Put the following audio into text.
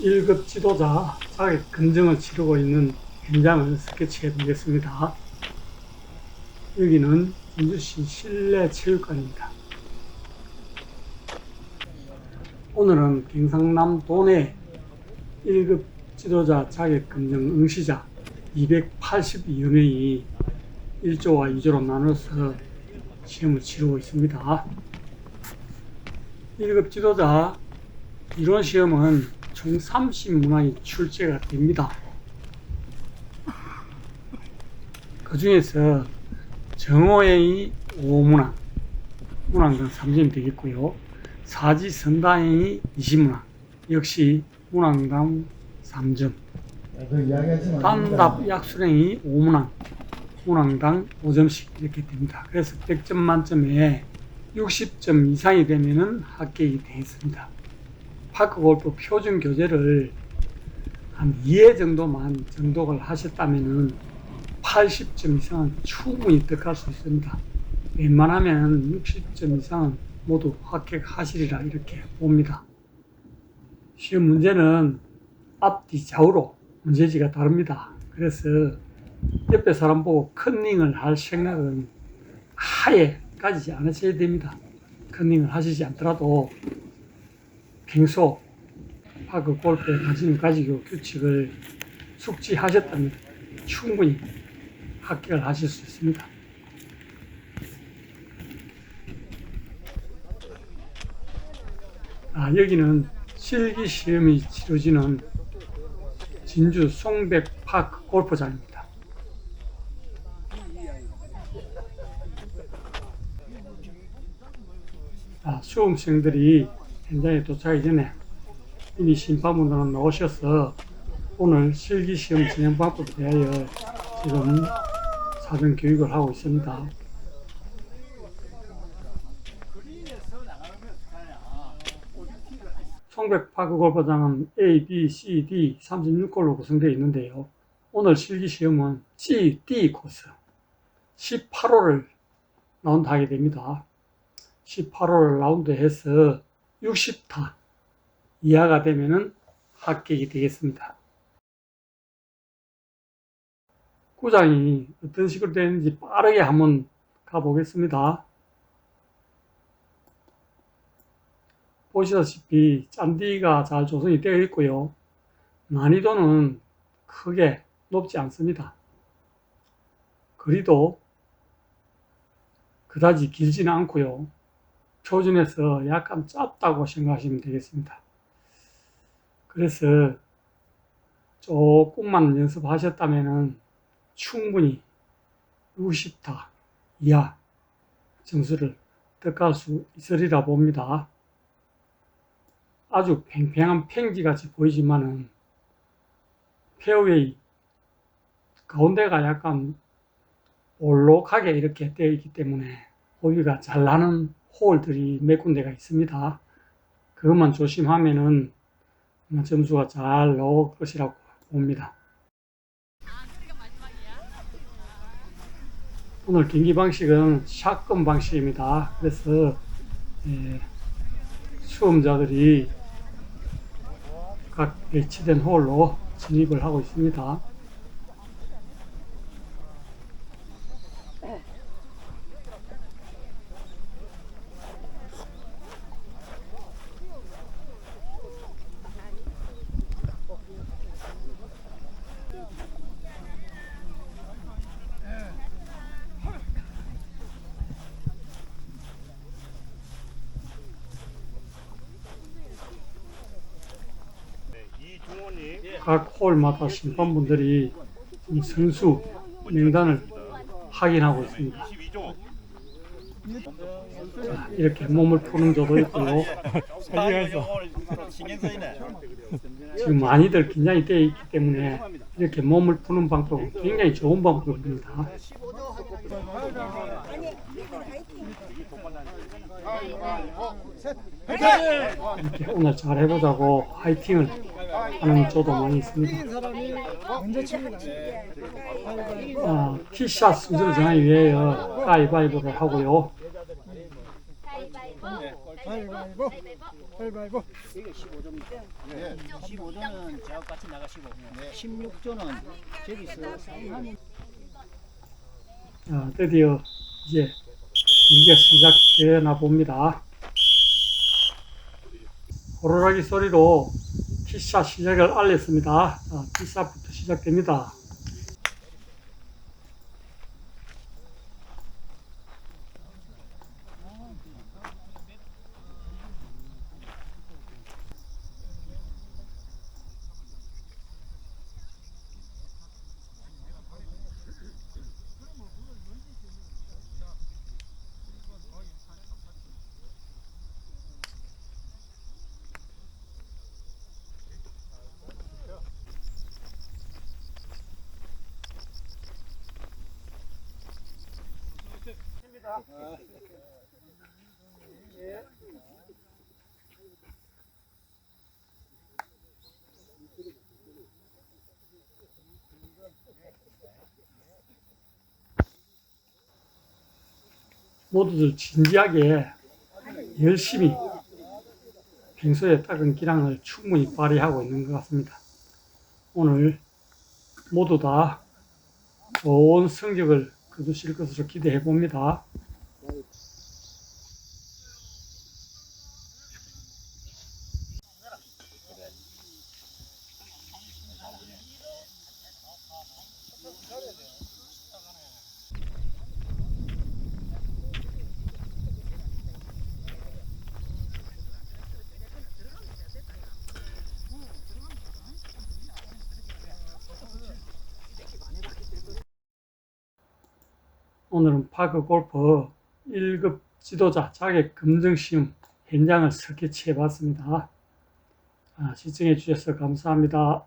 1급 지도자 자격 검증을 치르고 있는 현장을 스케치해 보겠습니다. 여기는 진주시 실내 체육관입니다. 오늘은 경상남 도내 1급 지도자 자격 검증 응시자 282여 명이 1조와 2조로 나눠서 시험을 치르고 있습니다. 1급 지도자 이론 시험은 총 30문항이 출제가 됩니다. 그 중에서 정오행이 5문항, 문항당 3점이 되겠고요. 사지선다행이 20문항, 역시 문항당 3점. 그 이야기하시면 단답 약수랭이 5문항, 문항당 5점씩 이렇게 됩니다. 그래서 100점 만점에 60점 이상이 되면은 합격이 되겠습니다. 파크 골프 표준 교재를 한 2회 정도만 정독을 하셨다면은 80점 이상은 충분히 득할 수 있습니다. 웬만하면 60점 이상은 모두 합격하시리라 이렇게 봅니다. 시험 문제는 앞뒤 좌우로 문제지가 다릅니다. 그래서 옆에 사람 보고 컨닝을 할 생각은 아예 가지지 않으셔야 됩니다. 컨닝을 하시지 않더라도 평소 파크 골프에 관심을 가지고 규칙을 숙지하셨다면 충분히 합격을 하실 수 있습니다. 아, 여기는 실기 시험이 치러지는 진주 송백 파크 골프장입니다. 아, 수험생들이 현장에 도착하기 전에 이미 심판분들은 나오셔서 오늘 실기시험 진행 방법에 대하여 지금 사전 교육을 하고 있습니다. 송백파크 골프장은 A, B, C, D 36골로 구성되어 있는데요. 오늘 실기시험은 C, D 코스 18호를 라운드 하게 됩니다. 18호를 라운드 해서 60타 이하가 되면은 합격이 되겠습니다. 구장이 어떤 식으로 되는지 빠르게 한번 가보겠습니다. 보시다시피 짠디가 잘 조성이 되어 있고요. 난이도는 크게 높지 않습니다. 거리도 그다지 길지는 않고요. 표준에서 약간 짧다고 생각하시면 되겠습니다. 그래서 조금만 연습하셨다면 충분히 60타 이하 점수를 득할 수 있으리라 봅니다. 아주 팽팽한 팽지 같이 보이지만은 페어웨이 가운데가 약간 볼록하게 이렇게 되어 있기 때문에 호비가 잘 나는 홀들이 몇 군데가 있습니다. 그것만 조심하면은 점수가 잘 나올 것이라고 봅니다. 오늘 경기 방식은 샷건 방식입니다. 그래서 예, 수험자들이 각 배치된 홀로 진입을 하고 있습니다. 각 홀마다 심판분들이 이 선수 명단을 확인하고 있습니다. 22종 자, 이렇게 몸을 푸는 조도 있고요. 지금 많이들 긴장이 되어 있기 때문에 이렇게 몸을 푸는 방법은 굉장히 좋은 방법입니다. 이렇게 오늘 잘 해보자고 화이팅을 하는 조도 많이 있습니다. 아, 티샷 순서를 정하기 위하여 가위바위보를 하고요. 가위바위보 가위바위보. 가위바위보. 이게 15조입니다. 네. 15조는 저하고 같이 나가시고 16조는 저기서 사인하는 자, 드디어 이제 경기가 시작되나 봅니다. 호루라기 소리로 티샷 시작을 알렸습니다. 자, 티샷부터 시작됩니다. 모두들 진지하게 열심히 평소에 닦은 기량을 충분히 발휘하고 있는 것 같습니다. 오늘 모두 다 좋은 성적을 거두실 것으로 기대해 봅니다. 오늘은 파크 골프 1급 지도자 자격 검증 시험 현장을 스케치해 봤습니다. 아, 시청해 주셔서 감사합니다.